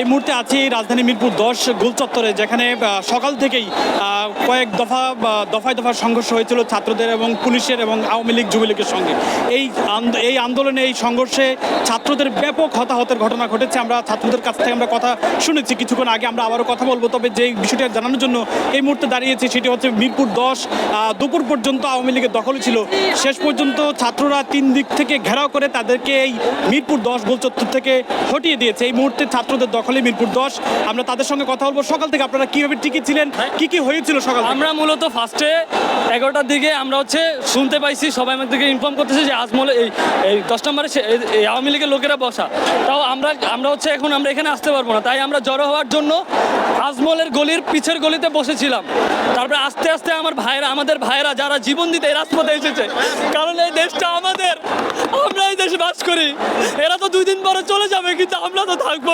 এই মুহূর্তে আছি রাজধানী মিরপুর দশ গোলচত্বরে যেখানে সকাল থেকেই কয়েক দফা দফায় দফায় সংঘর্ষ হয়েছিল ছাত্রদের এবং পুলিশের এবং আওয়ামী লীগ যুবলীগের সঙ্গে। এই এই আন্দোলনে, এই সংঘর্ষে ছাত্রদের ব্যাপক হতাহতের ঘটনা ঘটেছে। আমরা ছাত্রদের কাছ থেকে আমরা কথা শুনেছি। কিছুক্ষণ আগে আমরা আবারও কথা বলব, তবে যে বিষয়টা জানানোর জন্য এই মুহূর্তে দাঁড়িয়েছি সেটি হচ্ছে মিরপুর দশ দুপুর পর্যন্ত আওয়ামী লীগের দখল ছিল। শেষ পর্যন্ত ছাত্ররা তিন দিক থেকে ঘেরাও করে তাদেরকে এই মিরপুর দশ গোলচত্বর থেকে হটিয়ে দিয়েছে। এই মুহূর্তে ছাত্রদের দখলে মিরপুর দশ। আমরা তাদের সঙ্গে কথা বলব। সকাল থেকে আপনারা কীভাবে টিকিট ছিলেন? কি কি হয়েছিল সকাল আমরা মূলত ফার্স্টে এগারোটার দিকে আমরা হচ্ছে শুনতে পাইছি সবাই আমাদেরকে ইনফর্ম করতেছে যে আজমলে এই এই দশ নম্বরে সে- এই- এই আওয়ামী লীগের লোকেরা বসা। তাও আমরা আমরা হচ্ছে এখন আমরা এখানে আসতে পারব না। তাই আমরা জড়ো হওয়ার জন্য আজমলের গলির পিছের গলিতে বসেছিলাম। তারপরে আস্তে আস্তে আমার ভাইরা আমাদের ভাইরা যারা জীবন দিতে এই রাজপথে এসেছে কারণ এই দেশটা আমাদের। আমরা এই দেশে বাস করি। এরা তো দুই দিন পরে চলে যাবে কিন্তু আমরা তো থাকব।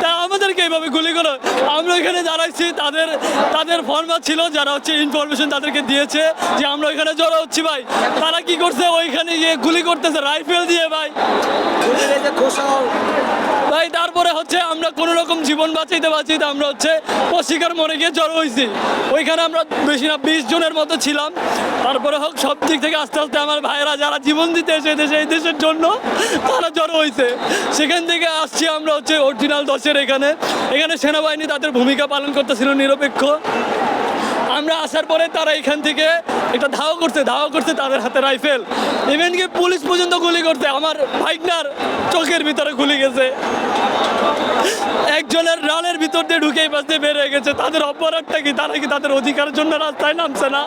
তাই আমাদেরকে এইভাবে গুলি করো। আমরা এখানে দাঁড়াইছি তাদের তাদের ফর্মা ছিল যারা হচ্ছে ইনফরমেশন তাদেরকে দিয়েছে যে আমরা ওইখানে জড়ো হচ্ছি ভাই। তারা কি করছে? ওইখানে গিয়ে গুলি করতেছে রাইফেল দিয়ে ভাই। ভাই হচ্ছে আমরা কোনো রকম জীবন বাঁচাইতে বাঁচাইতে আমরা হচ্ছে পশিকার মরে গিয়ে জড়ো হয়েছি ওইখানে আমরা বেশি না বিশ জনের মতো ছিলাম। তারপরে হোক, সব দিক থেকে আস্তে আস্তে আমার ভাইয়েরা যারা জীবন দিতে এসে দেশে এই দেশের জন্য তারা জড়ো হয়েছে সেখান থেকে আসছি আমরা হচ্ছে অরিজিনাল দশের এখানে। এখানে সেনাবাহিনী তাদের ভূমিকা পালন করতেছিল নিরপেক্ষ। আমরা আসার পরে তারা এখান থেকে একটা ধাওয়া করছে ধাওয়া করছে তাদের হাতে রাইফেল। ইভেন কি পুলিশ পর্যন্ত গুলি করতে আমার ভাইগনার চোখের ভিতরে গুলি গেছে। একজনের রানের ভিতর দিয়ে ঢুকেই পাশে বের হয়ে গেছে। তাদের অপরাধটা কি? তারা কি তাদের অধিকারের জন্য রাস্তায় নামছে না?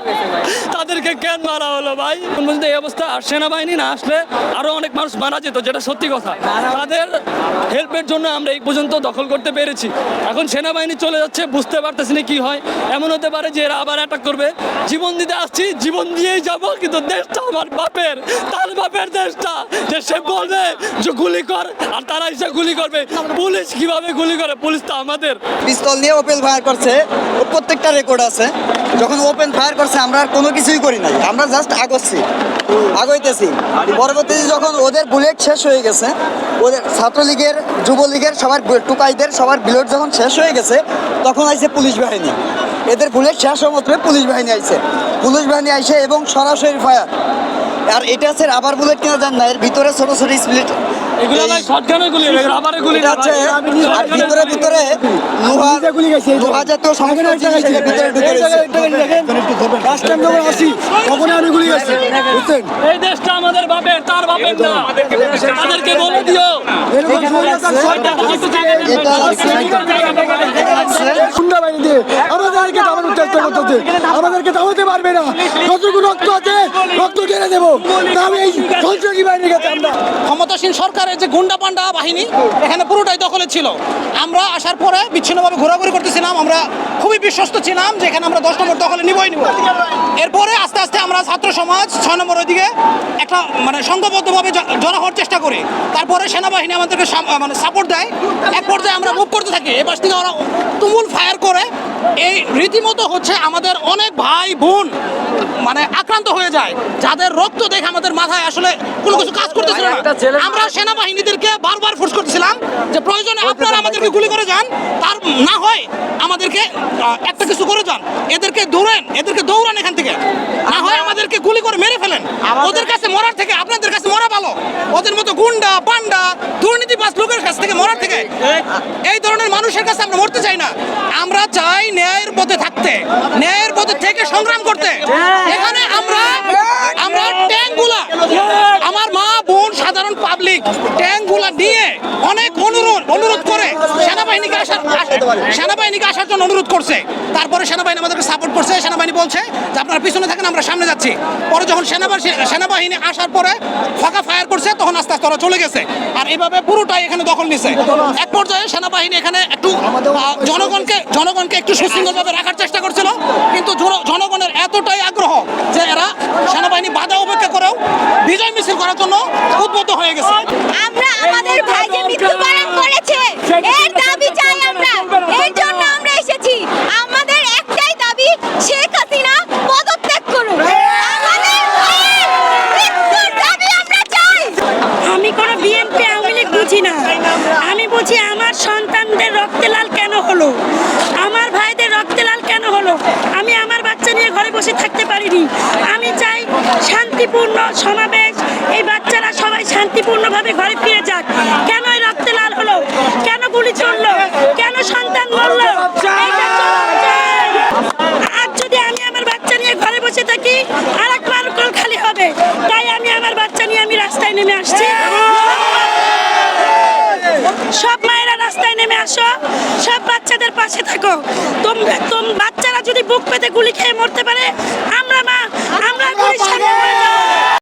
তাদেরকে কেন মারা হলো ভাই? পর্যন্ত এই অবস্থা আর সেনাবাহিনী না আসলে আরও অনেক মানুষ মারা যেত, যেটা সত্যি কথা। তাদের হেল্পের জন্য আমরা এই পর্যন্ত দখল করতে পেরেছি। এখন সেনাবাহিনী চলে যাচ্ছে, বুঝতে পারতেছি না কি হয়। এমন হতে পারে যে এরা আবার অ্যাটাক করবে। জীবন দিতে আসছি, জীবন দিয়েই যাব, কিন্তু দেশটা আমার বাপের। তার বাপের দেশটা, যে সে বলবে গুলি কর, আর তারা এসে গুলি করবে। পুলিশ কীভাবে গুলি করে? পুলিশ তো আমাদের। পিস্তল দিয়ে ওপেন ফায়ার করছে। প্রত্যেকটা রেকর্ড আছে। যখন ওপেন ফায়ার করছে, আমরা আর কোনো কিছুই করি নাই। আমরা জাস্ট আগচ্ছি। আগইতেছি। পরবর্তীতে যখন ওদের বুলেট শেষ হয়ে গেছে, ওদের ছাত্রলীগের, যুবলীগের, সবার টুকাইদের, সবার বুলেট যখন শেষ হয়ে গেছে, তখন আইছে পুলিশ বাহিনী। এদের বুলেট শেষ হওয়া মাত্রই পুলিশ বাহিনী আইছে। পুলিশ বাহিনী আইছে এবং সরাসরি ফায়ার আর এটা হচ্ছে রাবার বুলেট কিনা জান না। এর ভিতরে ছোট ছোট স্প্লিট এগুলো ভাই শটগানের গুলি রাবারের গুলি। আর ভিতরে ভিতরে লোহা লোহা জাতীয় সমস্ত জিনিস এর ভিতরে ঢুকে রয়েছে ফার্স্ট টাইম যখন আসি তখন আমি গুলি গেছি বুঝছেন এই দেশটা আমাদের বাপের তার বাপের না। তাদেরকে বলে দিও। এরকম করতেছে আমাদেরকে দামাতে পারবে না। যতটুকু রক্ত আছে রক্ত ঢেলে দেবো। আমি এই সন্ত্রাসী বাহিনীর কাছে আমরা। ক্ষমতাসীন সরকারের যে গুন্ডা পান্ডা বাহিনী এখানে পুরোটাই দখলে ছিল। আমরা আসার পরে বিচ্ছিন্নভাবে ঘোরাঘুরি করতেছিলাম। আমরা খুবই বিশ্বস্ত ছিলাম যে এখানে আমরা দশ নম্বর দখলে নিবই নিব এরপরে আস্তে আস্তে আমরা ছাত্র সমাজ ছয় নম্বর ওইদিকে একটা মানে সংঘবদ্ধভাবে জড়ো হওয়ার চেষ্টা করি। তারপরে সেনাবাহিনী আমাদেরকে মানে সাপোর্ট দেয়। এক পর্যায়ে আমরা মুভ করতে থাকি। এ পাশ থেকে ওরা তুমুল ফায়ার করে। এই রীতিমতো হচ্ছে আমাদের অনেক ভাই বোন মানে আক্রান্ত হয়ে যায়। যাদের রক্ত দেখে আমাদের মাথায় আসলে কোনো কিছু কাজ করতেছিল না। আমরা সেনাবাহিনীদেরকে বারবার ফোর্স করতেছিলাম যে প্রয়োজনে আপনারা আমাদেরকে গুলি করে যান। তার না হয় আমাদেরকে একটা কিছু করে যান। এদেরকে দৌড়েন এদেরকে দৌড়ান এখান থেকে। না হয় আমাদেরকে গুলি করে মেরে ফেলেন। ওদের কাছে মরার থেকে আপনাদের কাছে মরা ভালো। ওদের মতো গুন্ডা পান্ডা দুর্নীতিবাজ লোকের কাছ থেকে মরার থেকে। এই ধরনের মানুষের কাছে আমরা মরতে চাই না। আমরা চাই ন্যায়ের পথে থাকতে ন্যায়ের পথে থেকে সংগ্রাম করতে। এখানে আমরা আমরা ট্যাঙ্কগুলা আমার মা বোন সাধারণ পাবলিক ট্যাঙ্কগুলা নিয়ে অনেক অনুরোধ অনুরোধ করে সেনাবাহিনীকে আসার আস- সেনাবাহিনীকে আসার জন্য অনুরোধ করছে। তারপরে সেনাবাহিনী সাপোর্ট করছে, সেনাবাহিনী বলছে যে আপনারা পিছনে থাকেন, আমরা সামনে যাচ্ছি। পরে যখন সেনাবাহিনী সেনাবাহিনী আসার পরে ফাঁকা ফায়ার করছে, তখন আস্তে আস্তে ওরা চলে গেছে। আর এইভাবে পুরোটাই এখানে দখল নিছে। এক পর্যায়ে সেনাবাহিনী এখানে একটু জনগণকে জনগণকে একটু সুশৃঙ্খলভাবে রাখার চেষ্টা করছিল, কিন্তু জনগণের এতটাই আগ্রহ যে এরা সেনাবাহিনী বাধা উপেক্ষা করেও বিজয় মিছিল করার জন্য বুঝি না। আমি বুঝি আমার সন্তানদের রক্তে লাল কেন হলো? আমার ভাইদের রক্তে লাল কেন হলো? আমি আমার বাচ্চা নিয়ে ঘরে বসে থাকতে পারিনি। আমি চাই শান্তিপূর্ণ সমাবেশ, এই বাচ্চারা সবাই শান্তিপূর্ণভাবে ঘরে ফিরে যাক। কেন আসো, সব বাচ্চাদের পাশে থাকো। তোমরা তোম বাচ্চারা যদি বুক পেতে গুলি খেয়ে মরতে পারে